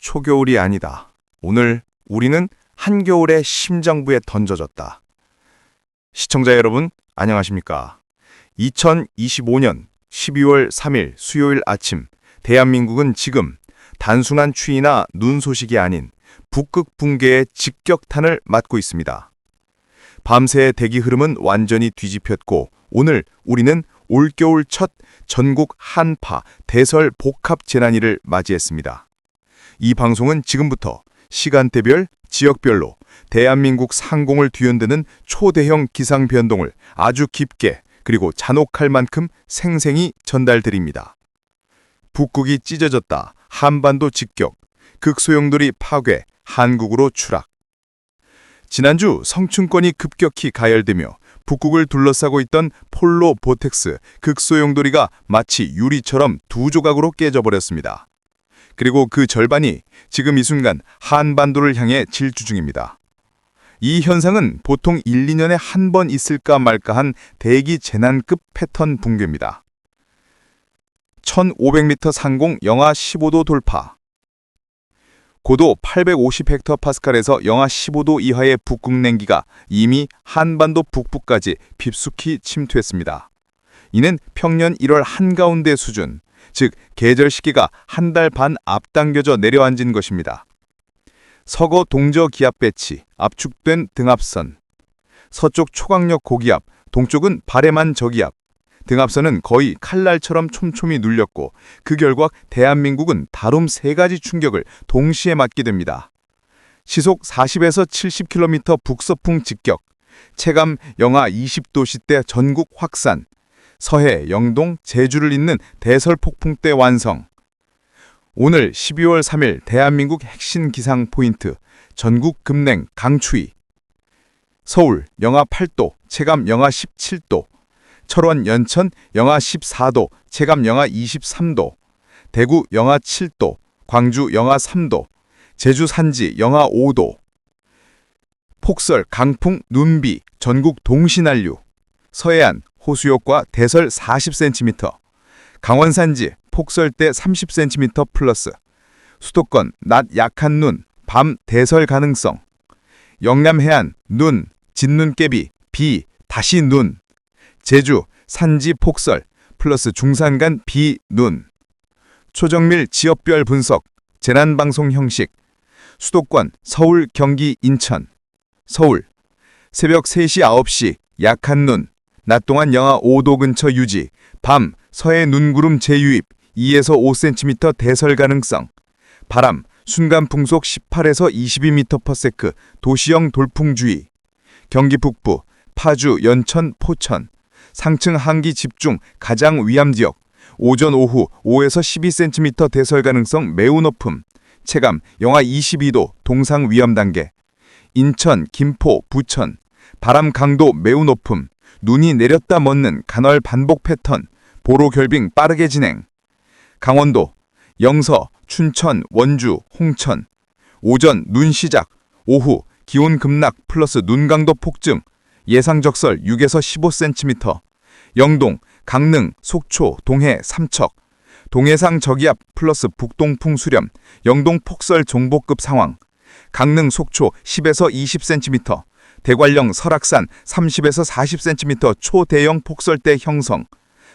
초겨울이 아니다. 오늘 우리는 한겨울의 심장부에 던져졌다. 시청자 여러분, 안녕하십니까? 2025년 12월 3일 수요일 아침, 대한민국은 지금 단순한 추위나 눈 소식이 아닌 북극 붕괴의 직격탄을 맞고 있습니다. 밤새 대기 흐름은 완전히 뒤집혔고 오늘 우리는 올겨울 첫 전국 한파 대설 복합 재난일을 맞이했습니다. 이 방송은 지금부터 시간대별, 지역별로 대한민국 상공을 뒤흔드는 초대형 기상 변동을 아주 깊게 그리고 잔혹할 만큼 생생히 전달드립니다. 북극이 찢어졌다. 한반도 직격. 극소용돌이 파괴. 한국으로 추락. 지난주 성층권이 급격히 가열되며 북극을 둘러싸고 있던 폴로 보텍스 극소용돌이가 마치 유리처럼 두 조각으로 깨져버렸습니다. 그리고 그 절반이 지금 이 순간 한반도를 향해 질주 중입니다. 이 현상은 보통 1, 2년에 한 번 있을까 말까 한 대기 재난급 패턴 붕괴입니다. 1500m 상공 영하 15도 돌파. 고도 850헥터파스칼에서 영하 15도 이하의 북극 냉기가 이미 한반도 북부까지 깊숙이 침투했습니다. 이는 평년 1월 한가운데 수준, 즉 계절 시기가 한 달 반 앞당겨져 내려앉은 것입니다. 서거 동저 기압 배치, 압축된 등압선. 서쪽 초강력 고기압, 동쪽은 발해만 저기압. 등압선은 거의 칼날처럼 촘촘히 눌렸고 그 결과 대한민국은 다름 세 가지 충격을 동시에 맞게 됩니다. 시속 40에서 70km 북서풍 직격, 체감 영하 20도씨 대 전국 확산, 서해, 영동, 제주를 잇는 대설폭풍 때 완성. 오늘 12월 3일 대한민국 핵심 기상 포인트 전국 급냉 강추위. 서울 영하 8도, 체감 영하 17도. 철원 연천 영하 14도, 체감 영하 23도. 대구 영하 7도, 광주 영하 3도. 제주 산지 영하 5도. 폭설, 강풍, 눈비, 전국 동시난류. 서해안 호수욕과 대설 40cm. 강원 산지 폭설 때 30cm 플러스. 수도권 낮 약한 눈, 밤 대설 가능성. 영남 해안 눈, 진눈깨비, 비, 다시 눈. 제주 산지 폭설 플러스 중산간 비, 눈. 초정밀 지역별 분석, 재난방송 형식. 수도권 서울, 경기, 인천. 서울 새벽 3시 9시 약한 눈. 낮 동안 영하 5도 근처 유지. 밤 서해 눈구름 재유입 2에서 5cm 대설 가능성. 바람 순간 풍속 18에서 22m/s 도시형 돌풍주의. 경기 북부 파주, 연천, 포천. 상층 한기 집중 가장 위험 지역. 오전 오후 5에서 12cm 대설 가능성 매우 높음. 체감 영하 22도 동상 위험 단계. 인천, 김포, 부천. 바람 강도 매우 높음. 눈이 내렸다 멎는 간헐 반복 패턴. 보로 결빙 빠르게 진행. 강원도, 영서, 춘천, 원주, 홍천. 오전 눈 시작, 오후 기온 급락 플러스 눈 강도 폭증. 예상 적설 6에서 15cm. 영동, 강릉, 속초, 동해, 삼척. 동해상 저기압 플러스 북동풍 수렴. 영동 폭설 정보급 상황. 강릉, 속초 10에서 20cm. 대관령, 설악산 30에서 40cm 초대형 폭설대 형성.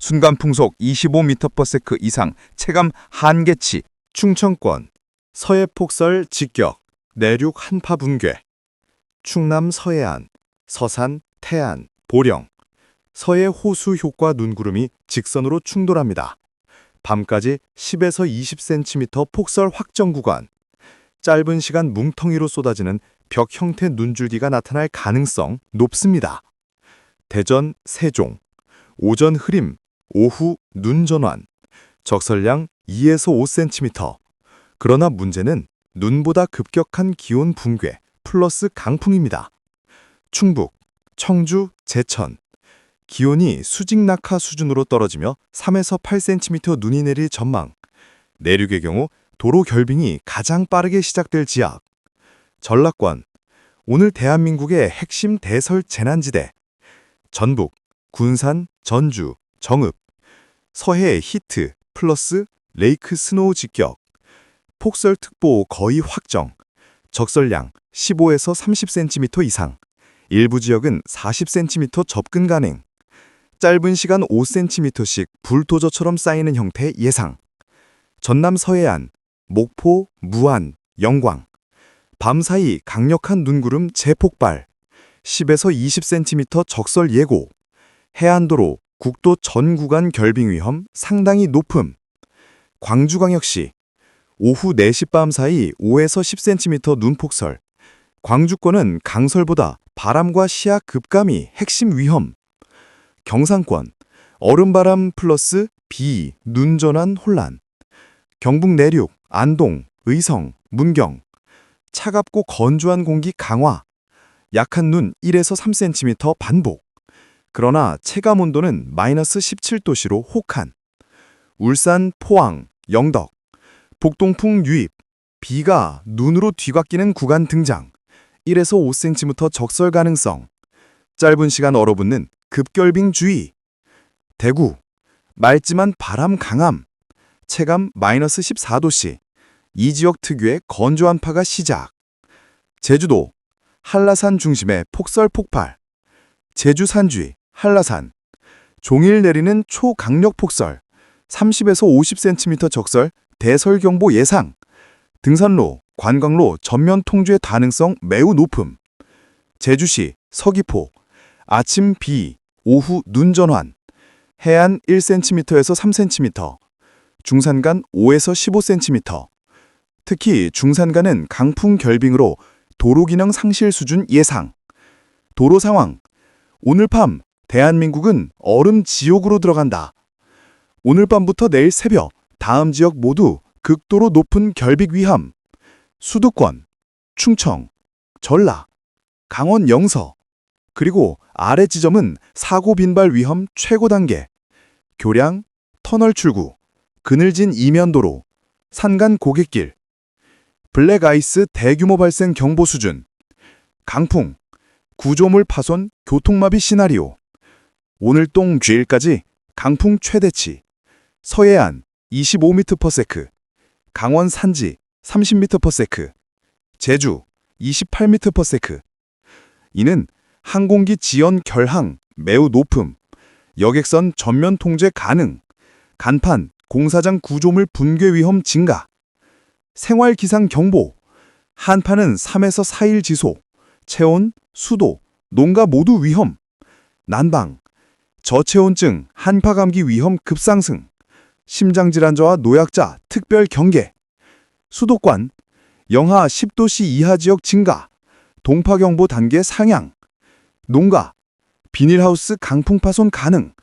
순간 풍속 25m/s 이상 체감 한계치 충청권 서해 폭설 직격 내륙 한파 붕괴 충남 서해안 서산 태안 보령 서해 호수 효과 눈구름이 직선으로 충돌합니다. 밤까지 10에서 20cm 폭설 확정 구간 짧은 시간 뭉텅이로 쏟아지는 벽 형태 눈줄기가 나타날 가능성 높습니다. 대전 세종 오전 흐림 오후 눈 전환, 적설량 2에서 5cm. 그러나 문제는 눈보다 급격한 기온 붕괴 플러스 강풍입니다. 충북, 청주, 제천. 기온이 수직 낙하 수준으로 떨어지며 3에서 8cm 눈이 내릴 전망. 내륙의 경우 도로 결빙이 가장 빠르게 시작될 지역. 전라권. 오늘 대한민국의 핵심 대설 재난지대. 전북, 군산, 전주, 정읍. 서해 히트 플러스 레이크 스노우 직격. 폭설특보 거의 확정. 적설량 15에서 30cm 이상. 일부 지역은 40cm 접근 가능. 짧은 시간 5cm씩 불도저처럼 쌓이는 형태 예상. 전남 서해안, 목포, 무안, 영광. 밤사이 강력한 눈구름 재폭발. 10에서 20cm 적설 예고. 해안도로, 국도 전 구간 결빙 위험 상당히 높음. 광주광역시 오후 4시 밤 사이 5에서 10cm 눈폭설. 광주권은 강설보다 바람과 시야 급감이 핵심 위험. 경상권 얼음바람 플러스 비, 눈 전환 혼란. 경북 내륙, 안동, 의성, 문경. 차갑고 건조한 공기 강화. 약한 눈 1에서 3cm 반복. 그러나 체감 온도는 마이너스 17도씨로 혹한. 울산, 포항, 영덕. 북동풍 유입. 비가 눈으로 뒤바뀌는 구간 등장. 1에서 5cm 적설 가능성. 짧은 시간 얼어붙는 급결빙 주의. 대구. 맑지만 바람 강함. 체감 마이너스 14도씨. 이 지역 특유의 건조한 파가 시작. 제주도. 한라산 중심의 폭설 폭발. 제주 산지, 한라산. 종일 내리는 초강력 폭설. 30에서 50cm 적설, 대설경보 예상. 등산로, 관광로 전면 통제 가능성 매우 높음. 제주시, 서귀포. 아침 비, 오후 눈 전환. 해안 1cm에서 3cm. 중산간 5에서 15cm. 특히 중산간은 강풍 결빙으로 도로 기능 상실 수준 예상. 도로 상황. 오늘 밤 대한민국은 얼음 지옥으로 들어간다. 오늘 밤부터 내일 새벽 다음 지역 모두 극도로 높은 결빅 위험. 수도권, 충청, 전라, 강원 영서, 그리고 아래 지점은 사고 빈발 위험 최고 단계. 교량, 터널 출구, 그늘진 이면도로, 산간 고갯길, 블랙아이스 대규모 발생 경보 수준, 강풍, 구조물 파손, 교통마비 시나리오, 오늘 똥 쥐일까지 강풍 최대치, 서해안 25m/s, 강원 산지 30m/s, 제주 28m/s. 이는 항공기 지연 결항 매우 높음, 여객선 전면 통제 가능, 간판, 공사장 구조물 붕괴 위험 증가, 생활 기상 경보, 한파는 3에서 4일 지속, 체온, 수도, 농가 모두 위험, 난방, 저체온증, 한파 감기 위험 급상승, 심장질환자와 노약자 특별 경계, 수도권, 영하 10도씨 이하 지역 증가, 동파경보 단계 상향, 농가, 비닐하우스 강풍 파손 가능,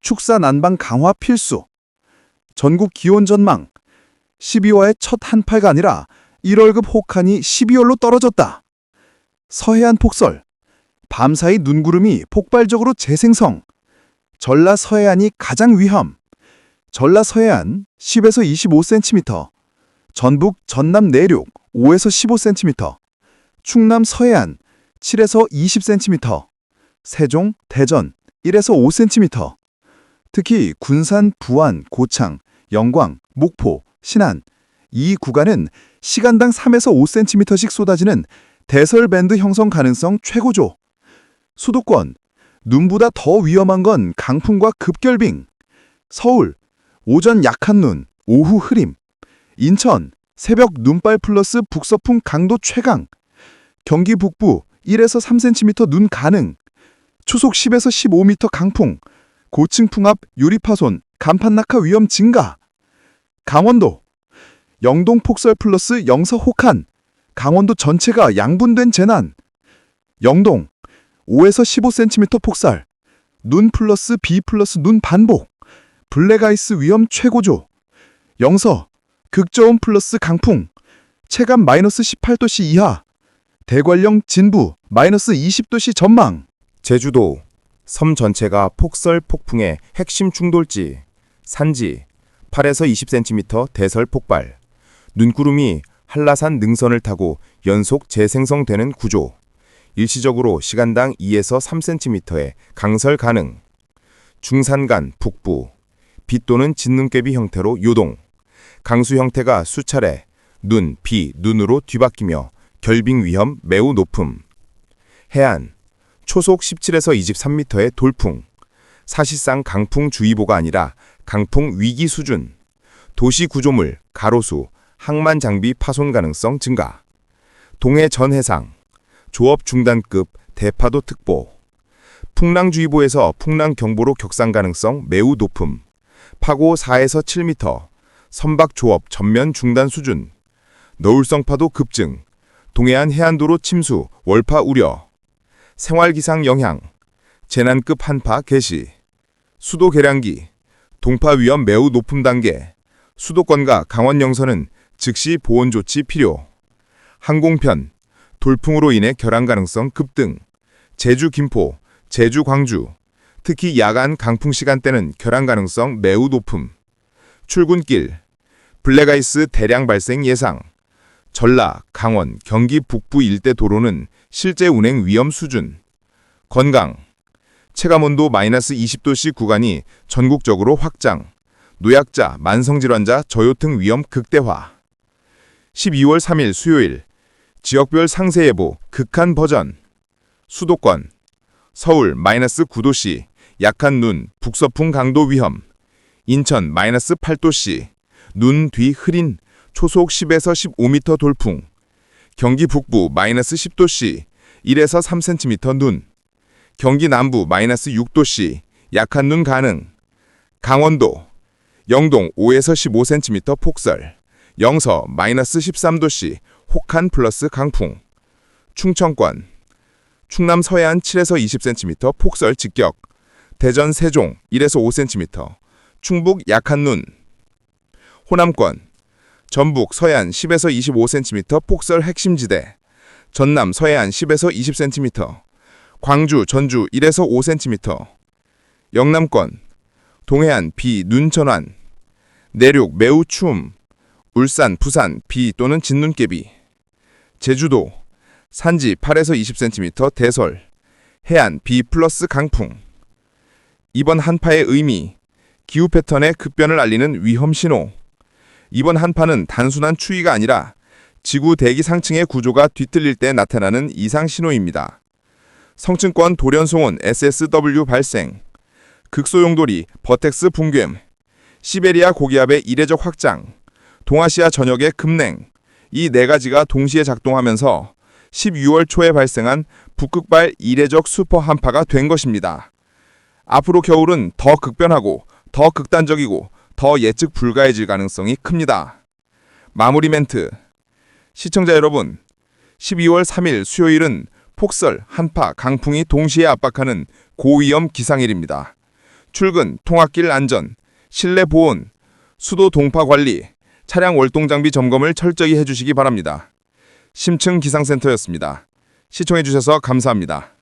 축사 난방 강화 필수, 전국 기온 전망, 12월의 첫 한파가 아니라 1월급 혹한이 12월로 떨어졌다. 서해안 폭설, 밤사이 눈구름이 폭발적으로 재생성, 전라 서해안이 가장 위험, 전라 서해안 10에서 25cm, 전북 전남 내륙 5에서 15cm, 충남 서해안 7에서 20cm, 세종, 대전 1에서 5cm, 특히 군산, 부안, 고창, 영광, 목포, 신안 이 구간은 시간당 3에서 5cm씩 쏟아지는 대설밴드 형성 가능성 최고조. 수도권, 눈보다 더 위험한 건 강풍과 급결빙. 서울, 오전 약한 눈, 오후 흐림. 인천, 새벽 눈발 플러스 북서풍 강도 최강. 경기 북부 1에서 3cm 눈 가능. 초속 10에서 15m 강풍. 고층 풍압 유리 파손, 간판 낙하 위험 증가. 강원도. 영동 폭설 플러스 영서 혹한. 강원도 전체가 양분된 재난. 영동. 5에서 15cm 폭설. 눈 플러스 비 플러스 눈 반복. 블랙아이스 위험 최고조. 영서. 극저온 플러스 강풍. 체감 마이너스 18도씨 이하. 대관령 진부 마이너스 20도씨 전망. 제주도. 섬 전체가 폭설 폭풍의 핵심 충돌지 산지 8에서 20cm 대설 폭발 눈구름이 한라산 능선을 타고 연속 재생성되는 구조 일시적으로 시간당 2에서 3cm의 강설 가능 중산간 북부 빗 또는 진눈깨비 형태로 요동 강수 형태가 수차례 눈, 비, 눈으로 뒤바뀌며 결빙 위험 매우 높음. 해안, 초속 17에서 23m의 돌풍. 사실상 강풍주의보가 아니라 강풍 위기 수준. 도시 구조물, 가로수, 항만 장비 파손 가능성 증가. 동해 전 해상, 조업 중단급 대파도 특보. 풍랑주의보에서 풍랑경보로 격상 가능성 매우 높음. 파고 4에서 7m. 선박 조업 전면 중단 수준. 너울성 파도 급증. 동해안 해안도로 침수, 월파 우려. 생활기상 영향. 재난급 한파 개시. 수도 계량기. 동파 위험 매우 높음 단계. 수도권과 강원 영서는 즉시 보온 조치 필요. 항공편. 돌풍으로 인해 결항 가능성 급등. 제주 김포, 제주 광주. 특히 야간 강풍 시간대는 결항 가능성 매우 높음. 출근길. 블랙아이스 대량 발생 예상. 전라, 강원, 경기 북부 일대 도로는 실제 운행 위험 수준. 건강. 체감온도 마이너스 20도씨 구간이 전국적으로 확장. 노약자, 만성질환자, 저요등 위험 극대화. 12월 3일 수요일. 지역별 상세 예보 극한 버전. 수도권. 서울 마이너스 9도씨. 약한 눈, 북서풍 강도 위험. 인천 마이너스 8도씨. 눈 뒤 흐린 초속 10에서 15m 돌풍. 경기 북부 마이너스 10도씨. 1에서 3cm 눈. 경기 남부 마이너스 6도씨. 약한 눈 가능. 강원도. 영동 5에서 15cm 폭설. 영서 마이너스 13도씨. 혹한 플러스 강풍. 충청권. 충남 서해안 7에서 20cm 폭설 직격. 대전 세종 1에서 5cm. 충북 약한 눈. 호남권. 전북 서해안 10에서 25cm 폭설 핵심지대. 전남 서해안 10에서 20cm. 광주 전주 1에서 5cm. 영남권. 동해안 비, 눈 전환. 내륙 매우 추움. 울산, 부산 비 또는 진눈깨비. 제주도 산지 8에서 20cm 대설. 해안 비 플러스 강풍. 이번 한파의 의미. 기후 패턴의 급변을 알리는 위험 신호. 이번 한파는 단순한 추위가 아니라 지구 대기 상층의 구조가 뒤틀릴 때 나타나는 이상 신호입니다. 성층권 돌연송원 SSW 발생, 극소용돌이 버텍스 붕괴, 시베리아 고기압의 이례적 확장, 동아시아 전역의 급냉, 이 네 가지가 동시에 작동하면서 12월 초에 발생한 북극발 이례적 슈퍼 한파가 된 것입니다. 앞으로 겨울은 더 극변하고 더 극단적이고 더 예측 불가해질 가능성이 큽니다. 마무리 멘트. 시청자 여러분, 12월 3일 수요일은 폭설, 한파, 강풍이 동시에 압박하는 고위험 기상일입니다. 출근, 통학길 안전, 실내 보온, 수도 동파 관리, 차량 월동 장비 점검을 철저히 해주시기 바랍니다. 심층 기상센터였습니다. 시청해주셔서 감사합니다.